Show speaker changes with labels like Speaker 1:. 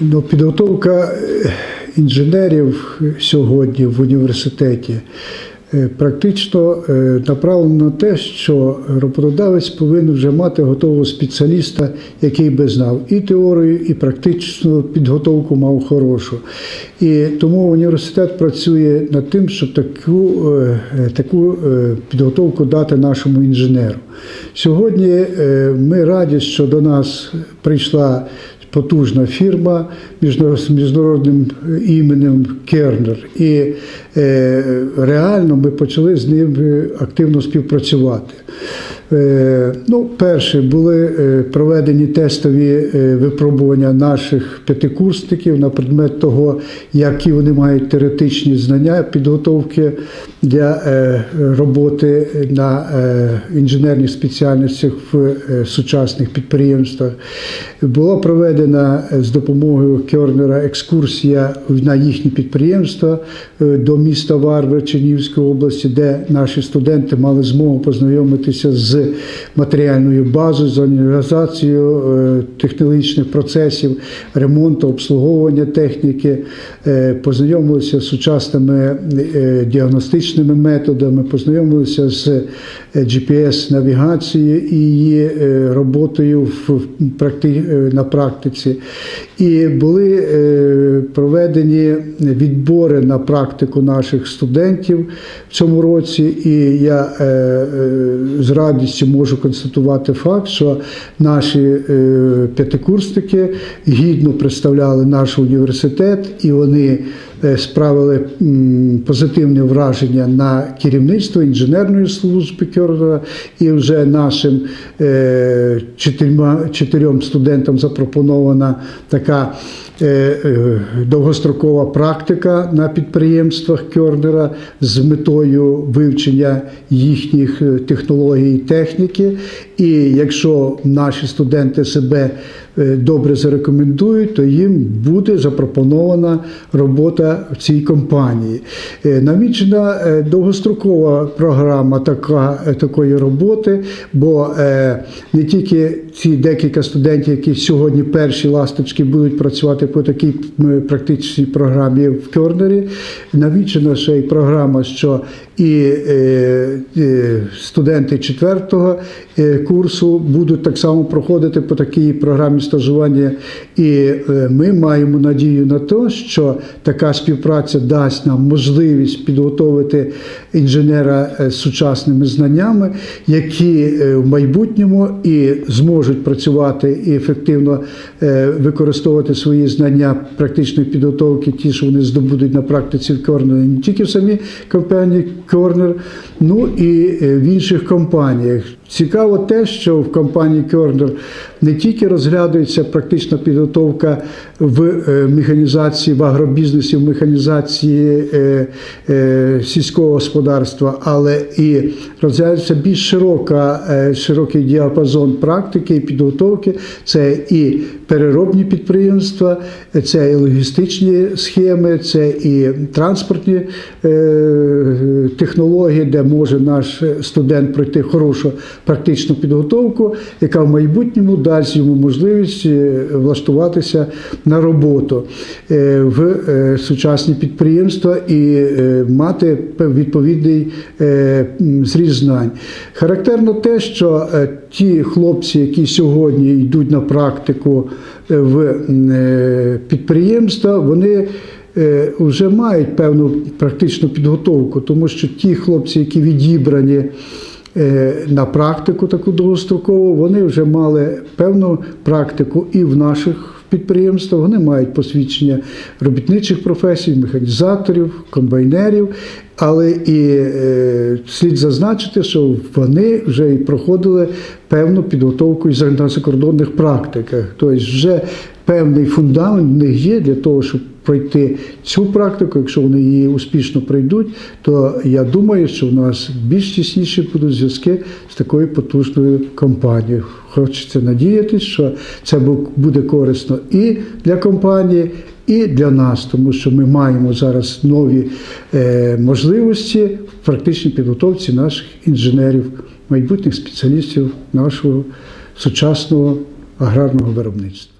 Speaker 1: Ну, підготовка е, інженерів сьогодні в університеті е, практично е, направлена на те, що роботодавець повинен вже мати готового спеціаліста, який би знав і теорію, і практичну підготовку мав хорошу. І тому університет працює над тим, щоб таку, таку підготовку дати нашому інженеру. Сьогодні ми раді, що до нас прийшла потужна фірма з міжнародним іменем Кернер. І е, реально ми почали з ним активно співпрацювати. Е, ну, перше були е, проведені тестові е, випробування наших п'ятикурсників на предмет того, які вони мають теоретичні знання підготовки для роботи на інженерних спеціальностях в сучасних підприємствах. Була проведена з допомогою Кернера екскурсія на їхні підприємства до міста Варвар Чернігівської області, де наші студенти мали змогу познайомитися з матеріальною базою, з організацією е, технологічних процесів, ремонту, обслуговування техніки, е, познайомилися з сучасними е, діагностичними методами, познайомилися з GPS-навігацією і її роботою на практиці. І були проведені відбори на практику наших студентів в цьому році. І я з радістю можу констатувати факт, що наші е, п'ятикурсники гідно представляли наш університет, і вони справили позитивне враження на керівництво інженерної служби Кернера, і вже нашим е, чотирьом студентам запропонована така е, е, довгострокова практика на підприємствах Кернера з метою вивчення їхніх е, технологій і техніки. І якщо наші студенти себе е, добре зарекомендують, то їм буде запропонована робота в цій компанії. Е, Намічена е, довгострокова програма така, е, такої роботи, бо е, не тільки ці декілька студентів, які сьогодні перші ласточки будуть працювати по такій практичній програмі в Кернері, намічена ще й програма, що і е, е, студенти четвертого е, курсу будуть так само проходити по такій програмі стажування. І е, ми маємо надію на те, що така співпраця дасть нам можливість підготовити інженера е, з сучасними знаннями, які е, в майбутньому і зможуть працювати і ефективно е, використовувати свої знання практичної підготовки, ті, що вони здобудуть на практиці в Кернері, не тільки в самій компанії Кернер, ну і е, в інших компаніях. Цікаво те, що в компанії Кернер не тільки розглядується практична підготовка в е, механізації, в агробізнесі, в механізації сільського господарства, але і розглядається більш широка, широкий діапазон практики і підготовки. Це і переробні підприємства, це і логістичні схеми, це і транспортні е, технології, де може наш студент пройти хорошу практичну підготовку, яка в майбутньому дасть йому можливість е, влаштуватися на роботу е, в е, сучасні підприємства і е, мати відповідний е, зріз знань. Характерно те, що е, ті хлопці, які сьогодні йдуть на практику е, в е, підприємства, вони е, вже мають певну практичну підготовку, тому що ті хлопці, які відібрані е, на практику таку довгострокову, вони вже мали певну практику і в наших підприємствах, вони мають посвідчення робітничих професій, механізаторів, комбайнерів. Але і е, слід зазначити, що вони вже і проходили певну підготовку і на закордонних практиках. Тобто вже певний фундамент в них є для того, щоб пройти цю практику. Якщо вони її успішно пройдуть, то я думаю, що в нас більш тісніші будуть зв'язки з такою потужною компанією. Хочеться надіятися, що це буде корисно і для компанії, і для нас, тому що ми маємо зараз нові е, можливості в практичній підготовці наших інженерів, майбутніх спеціалістів нашого сучасного аграрного виробництва.